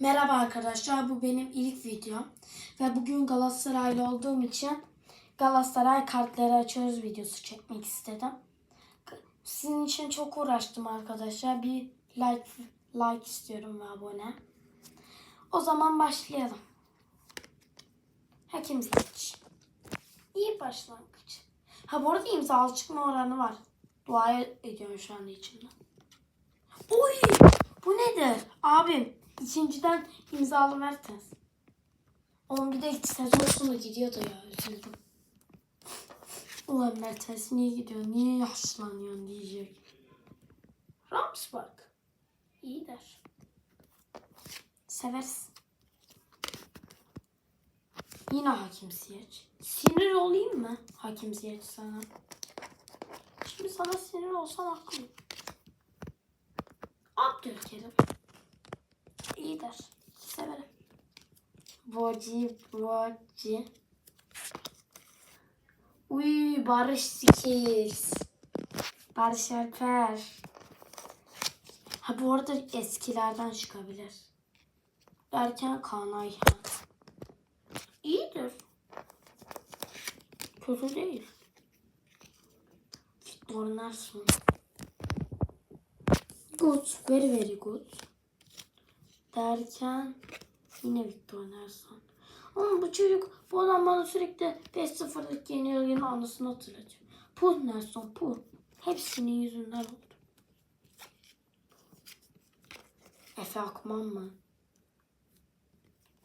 Merhaba arkadaşlar, bu benim ilk videom. Ve bugün Galatasaraylı olduğum için Galatasaray kartları açıyoruz videosu çekmek istedim. Sizin için çok uğraştım arkadaşlar. Bir like like istiyorum ve abone. O zaman başlayalım. Hakim Ziyech. İyi başlangıç. Ha bu arada imzalı çıkma oranı var. Dua ediyorum şu anda içimden. Oy! Bu nedir? Abim ikinciden imzalı Mertens. Onun bir de sezon sonu gidiyordu ya. Üzüldüm. Ulan Mertens niye gidiyor? Niye yaşlanıyorsun diyecek. Ramsberg. İyidir. Severiz. Yine Hakim Ziyech. Sinir olayım mı Hakim Ziyech sana? Şimdi sana sinir olsan haklıyım. Abdülkerim. İyidir. Severim. Boci, Boci. Uy Barış Skills. Barış Alper. Ha bu arada eskilerden çıkabilir. Derken Kaan Ayhan. İyidir. Kötü değil. Nelson. Good. Very very good. Derken yine Victor Nelson. Ama bu çocuk bu adam bana sürekli 5-0'lık yeniyor yine anısını hatırlatıyor. Puh Nelson puh. Hepsinin yüzünden oldu. Efe Akman mı?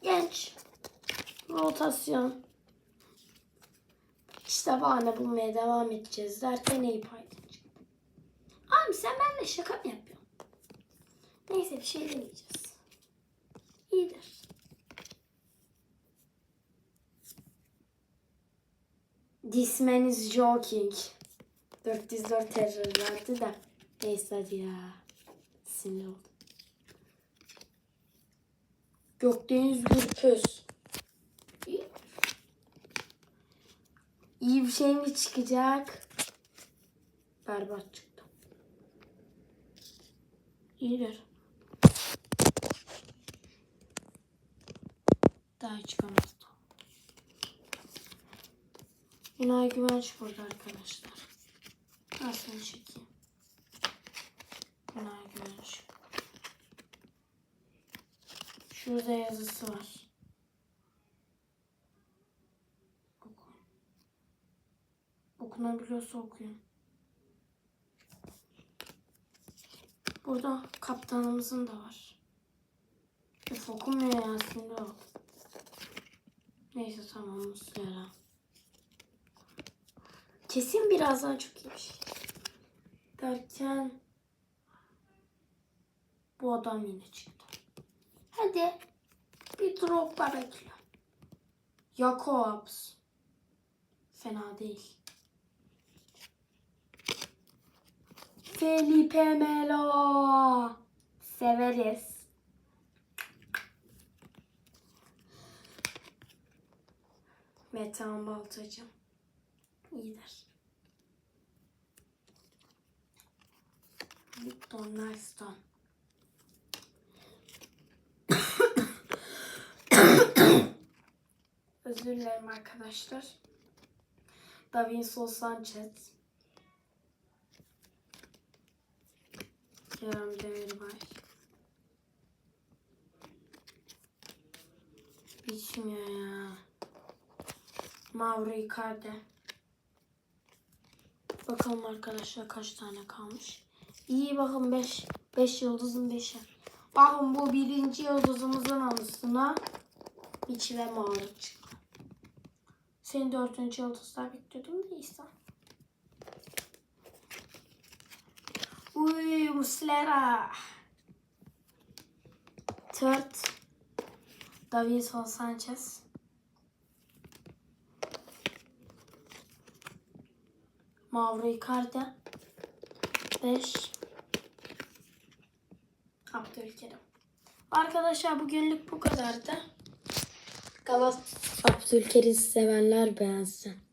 Genç. Rotasyon. İşte bahane bulmaya devam edeceğiz derken iyi Aydın çıktı. Abi sen benimle şaka mı yapıyorsun? Neyse bir şey demeyeceğiz. İyidir. This man is joking. 404 terör vardı da. Neyse hadi ya. Sinir oldum. Gökdeniz Gürpöz. İyi bir şey mi çıkacak? Berbat çıktı. İyidir. Daha çıkamazdı. Günay Güvenç burada arkadaşlar. Seni çekeyim. Günay Güvenç. Şurada yazısı var. Okuyun. Okunabiliyorsa okuyun. Burada kaptanımızın da var. Üf okunmuyor ya sinir ol. Neyse tamam Muslera. Kesin birazdan çok iyi bir şey. Derken bu adam yine çıktı. Hadi bir dropla bekle. Jakobs. Fena değil. Felipe Melo. Severiz. Metehan Baltacı. İyidir. Victor Nelston. Özür dilerim arkadaşlar. Davinson Sanchez. Kerem Demirbay. Bitmiyor ya. Mauro Icardi. Bakalım arkadaşlar kaç tane kalmış. İyi bakın 5. 5 yıldızın 5'i. Bakın bu birinci yıldızımızın anısına içi ve mavi çıktı. Senin dördüncü yıldızlar bekliyordum da İsa. Uy Muslera. Third. Davinson Sanchez. Mauro Icardi. 5. Abdülkerim. Arkadaşlar bugünlük bu kadardı. Galat Abdülkerim sevenler beğensin.